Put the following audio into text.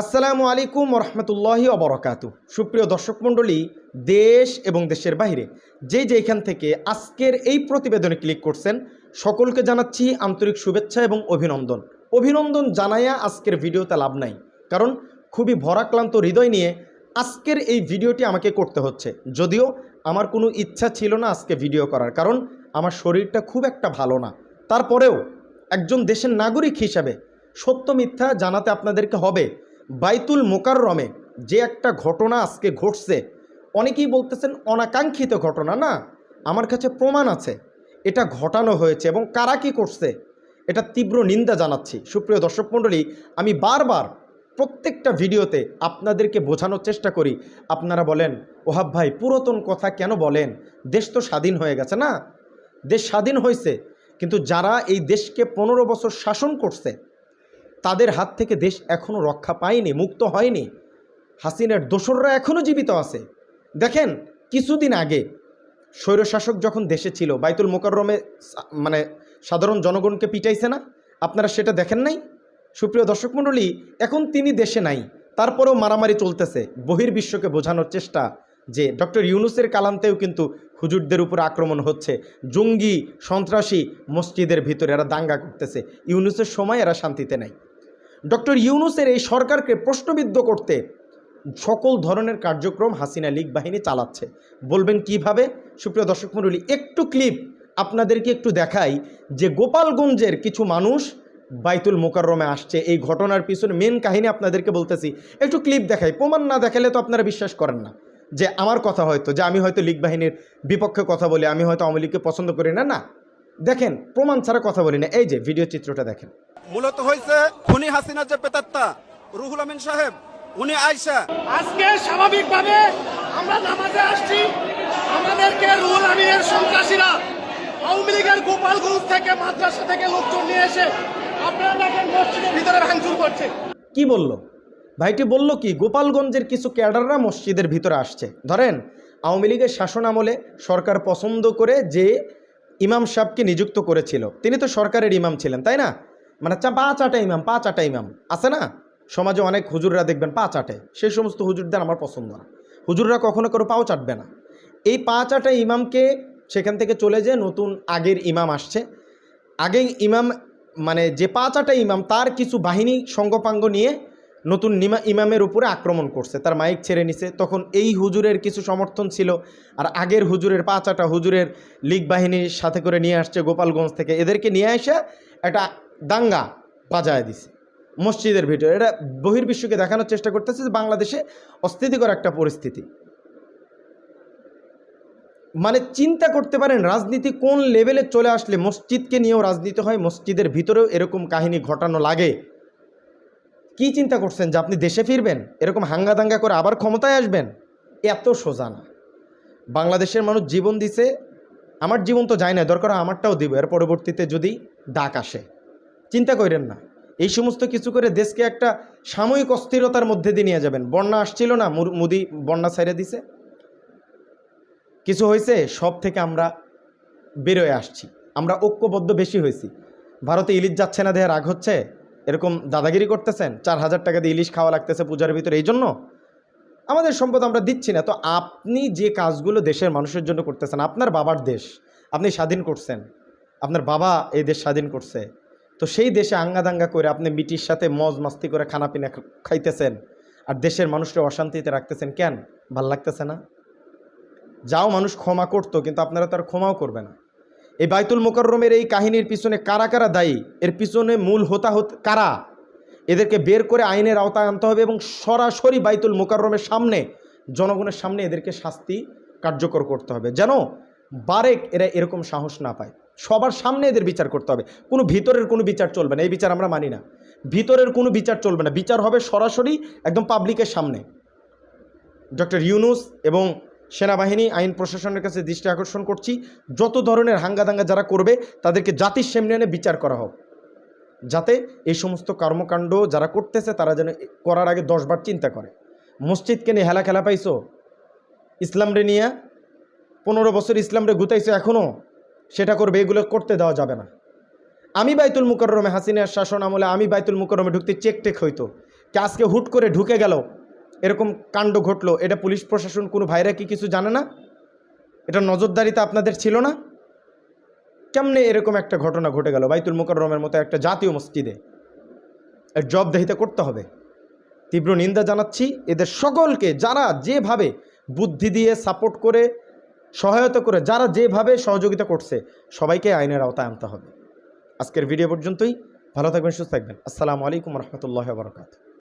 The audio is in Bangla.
আসসালামু আলাইকুম রহমতুল্লাহি অবরকাতু সুপ্রিয় দর্শক মণ্ডলী, দেশ এবং দেশের বাইরে যে যেখান থেকে আজকের এই প্রতিবেদনে ক্লিক করছেন, সকলকে জানাচ্ছি আন্তরিক শুভেচ্ছা এবং অভিনন্দন। অভিনন্দন জানাইয়া আজকের ভিডিওতে লাভ নাই, কারণ খুবই ভরাক্লান্ত হৃদয় নিয়ে আজকের এই ভিডিওটি আমাকে করতে হচ্ছে। যদিও আমার কোনো ইচ্ছা ছিল না আজকে ভিডিও করার, কারণ আমার শরীরটা খুব একটা ভালো না। তারপরেও একজন দেশের নাগরিক হিসাবে সত্য মিথ্যা জানাতে আপনাদেরকে হবে বাইতুল মোকাররমে যে একটা ঘটনা আজকে ঘটছে, অনেকেই বলতেছেন অনাকাঙ্ক্ষিত ঘটনা, না? আমার কাছে প্রমাণ আছে। এটা ঘটানো হয়েছে এবং কারা কী করছে, এটা তীব্র নিন্দা জানাচ্ছি। সুপ্রিয় দর্শক মণ্ডলী, আমি বারবার প্রত্যেকটা ভিডিওতে আপনাদেরকে বোঝানোর চেষ্টা করি। আপনারা বলেন, ওহাব ভাই, পুরাতন কথা কেন বলেন? দেশ তো স্বাধীন হয়ে গেছে, না? দেশ স্বাধীন হয়েছে, কিন্তু যারা এই দেশকে পনেরো বছর শাসন করছে তাদের হাত থেকে দেশ এখনও রক্ষা পায়নি, মুক্ত হয়নি। হাসিনার দোসররা এখনও জীবিত আছে। দেখেন, কিছুদিন আগে স্বৈরশাসক যখন দেশে ছিল, বাইতুল মোকাররমে মানে সাধারণ জনগণকে পিটাইছে না? আপনারা সেটা দেখেন নাই? সুপ্রিয় দর্শক মণ্ডলী, এখন তিনি দেশে নাই। তারপরেও মারামারি চলতেছে। বহির্বিশ্বকে বোঝানোর চেষ্টা যে ডক্টর ইউনুসের কালান্তেও কিন্তু হুজুরদের উপর আক্রমণ হচ্ছে। জঙ্গি সন্ত্রাসী মসজিদের ভিতরে এরা দাঙ্গা করতেছে। ইউনুসের সময় এরা শান্তিতে নাই। ডক্টর ইউনুসের এই সরকারকে প্রশ্নবিদ্ধ করতে সকল ধরনের কার্যক্রম হাসিনা লীগ বাহিনী চালাচ্ছে। বলবেন কীভাবে? সুপ্রিয় দর্শক মণ্ডলী, একটু ক্লিপ আপনাদেরকে একটু দেখাই যে গোপালগঞ্জের কিছু মানুষ বাইতুল মোকাররমে আসছে। এই ঘটনার পিছনে মেন কাহিনী আপনাদেরকে বলতেছি। একটু ক্লিপ দেখাই। প্রমাণ না দেখালে তো আপনারা বিশ্বাস করেন না। যে আমার কথা হয়তো, যে আমি হয়তো লীগ বাহিনীর বিপক্ষে কথা বলি, আমি হয়তো আওয়ামী লীগকে পছন্দ করি না না। দেখেন প্রমাণ ছাড়া কথা বলি না। এই যে ভিডিও চিত্রটা দেখেন। মূলত হয়েছে খুনি হাসিনার যে পেতাত্তা রুহুল আমিন সাহেব উনি আয়সা আজকে স্বাভাবিকভাবে আমরা নামাজে আসছি। আমাদেরকে রুহুল আমিনের সন্ত্রাসীরা আওয়ামী লীগের গোপালগঞ্জ থেকে মাদ্রাসা থেকে লোকজন নিয়ে এসে আপনারা দেখেন মসজিদের ভিতরে ভাঙচুর করছে। কি বলল? ভাইটি বলল কি গোপালগঞ্জের কিছু ক্যাডাররা মসজিদের ভিতরে আসছে। ধরেন আওয়ামী লীগের শাসন আমলে সরকার পছন্দ করে যে ইমাম সাহেবকে নিযুক্ত করেছিল। তিনি তো সরকারের ইমাম ছিলেন, তাই না? মানে চা, পাঁচ আটা ইমাম, পাঁচ আটা ইমাম, আছে না? সমাজে অনেক হুজুররা দেখবেন পাঁচ আটে। সেই সমস্ত হুজুরদের আমার পছন্দ না। হুজুররা কখনো কারও পাও চাটবে না। এই পাঁচ আটা ইমামকে সেখান থেকে চলে যে নতুন আগের ইমাম আসছে। আগে ইমাম মানে যে পাঁচ আটা ইমাম, তার কিছু বাহিনী, সঙ্গপাঙ্গ নিয়ে নতুন নিমা ইমামের উপরে আক্রমণ করছে। তার মাইক ছেড়ে নিছে। তখন এই হুজুরের কিছু সমর্থন ছিল আর আগের হুজুরের পাঁচ আটা হুজুরের লীগ বাহিনীর সাথে করে নিয়ে আসছে গোপালগঞ্জ থেকে। এদেরকে নিয়ে এসে একটা দাঙ্গা বাজায় দিছে মসজিদের ভিতরে। এটা বহির্বিশ্বকে দেখানোর চেষ্টা করতেছে যে বাংলাদেশে অস্থিতিকর একটা পরিস্থিতি। মানে চিন্তা করতে পারেন, রাজনীতি কোন লেভেলে চলে আসলে মসজিদকে নিয়েও রাজনীতি হয়, মসজিদের ভিতরেও এরকম কাহিনী ঘটানো লাগে। কি চিন্তা করছেন যে আপনি দেশে ফিরবেন? এরকম হাঙ্গা দাঙ্গা করে আবার ক্ষমতায় আসবেন? এত সোজা না। বাংলাদেশের মানুষ জীবন দিছে, আমার জীবন তো যায় না দরকার আমারটাও দিব, এর পরবর্তীতে যদি ডাক আসে। চিন্তা করেন না, এই সমস্ত কিছু করে দেশকে একটা সাময়িক অস্থিরতার মধ্যে দিয়ে নিয়ে যাবেন। বন্যা আসছিল না মুদি বন্যা ছেড়ে দিছে। কিছু হয়েছে, সব থেকে আমরা বেরোয় আসছি। আমরা ঐক্যবদ্ধ বেশি হয়েছি। ভারতে ইলিশ যাচ্ছে না দেহে রাগ হচ্ছে? এরকম দাদাগিরি করতেছেন, চার হাজার টাকা দিয়ে ইলিশ খাওয়া লাগতেছে পূজার ভিতরে, এই জন্য? আমাদের সম্পদ আমরা দিচ্ছি না। তো আপনি যে কাজগুলো দেশের মানুষের জন্য করতেছেন, আপনার বাবার দেশ, আপনি স্বাধীন করছেন, আপনার বাবা এই দেশ স্বাধীন করছে, তো সেই দেশে আঙ্গাদাঙ্গা করে আপনি মিটির সাথে মজ মাস্তি করে খানা পিনা খাইতেছেন, আর দেশের মানুষকে অশান্তিতে রাখতেছেন কেন? ভালো লাগতেছে না? যাও মানুষ ক্ষমা করতো, কিন্তু আপনারা তো আর ক্ষমাও করবে না। এই বাইতুল মোকাররমের এই কাহিনীর পিছনে কারা কারা দায়ী? এর পিছনে মূল হোতা হত কারা? এদেরকে বের করে আইনের আওতায় আনতে হবে এবং সরাসরি বাইতুল মোকাররমের সামনে, জনগণের সামনে এদেরকে শাস্তি কার্যকর করতে হবে। যেন বারেক এরা এরকম সাহস না পায়। সবার সামনে এদের বিচার করতে হবে। কোনো ভিতরের কোনো বিচার চলবে না। এই বিচার আমরা মানি না। ভিতরের কোনো বিচার চলবে না। বিচার হবে সরাসরি একদম পাবলিকের সামনে। ডক্টর ইউনুস এবং সেনাবাহিনী, আইন প্রশাসনের কাছে দৃষ্টি আকর্ষণ করছি। যত ধরনের হাঙ্গাদাঙ্গা যারা করবে, তাদেরকে জাতির সামনে এনে বিচার করা হোক। যাতে এই সমস্ত কর্মকাণ্ড যারা করতেছে, তারা যেন করার আগে দশবার চিন্তা করে। মসজিদকে নিয়ে হেলা খেলা পাইছো? ইসলামরে নিয়ে পনেরো বছর ইসলামরে গুতাইছো এখনও সেটা করবে, এগুলো করতে দেওয়া যাবে না। আমি বাইতুল মুকররমে হাসিনার শাসন আমলে আমি বাইতুল মুকররমে ঢুকতে চেক টেক হইতো। কি আজকে হুট করে ঢুকে গেল এরকম কাণ্ড ঘটলো, এটা পুলিশ প্রশাসন কোনো ভাইরা কি কিছু জানে না? এটা নজরদারিতে আপনাদের ছিল না? কেমনে এরকম একটা ঘটনা ঘটে গেল? বাইতুল মোকাররমের মতো একটা জাতীয় মসজিদে। এর জবাবদেহিতা করতে হবে। তীব্র নিন্দা জানাচ্ছি। এদের সকলকে যারা যেভাবে বুদ্ধি দিয়ে সাপোর্ট করে, সহায়তা করে, যারা যেভাবে সহযোগিতা করছে, সবাইকে আইনের আওতায় আনতে হবে। আজকের ভিডিও পর্যন্তই। ভালো থাকবেন, সুস্থ থাকবেন। আসসালামু আলাইকুম রহমতুল্লাহ বরকাত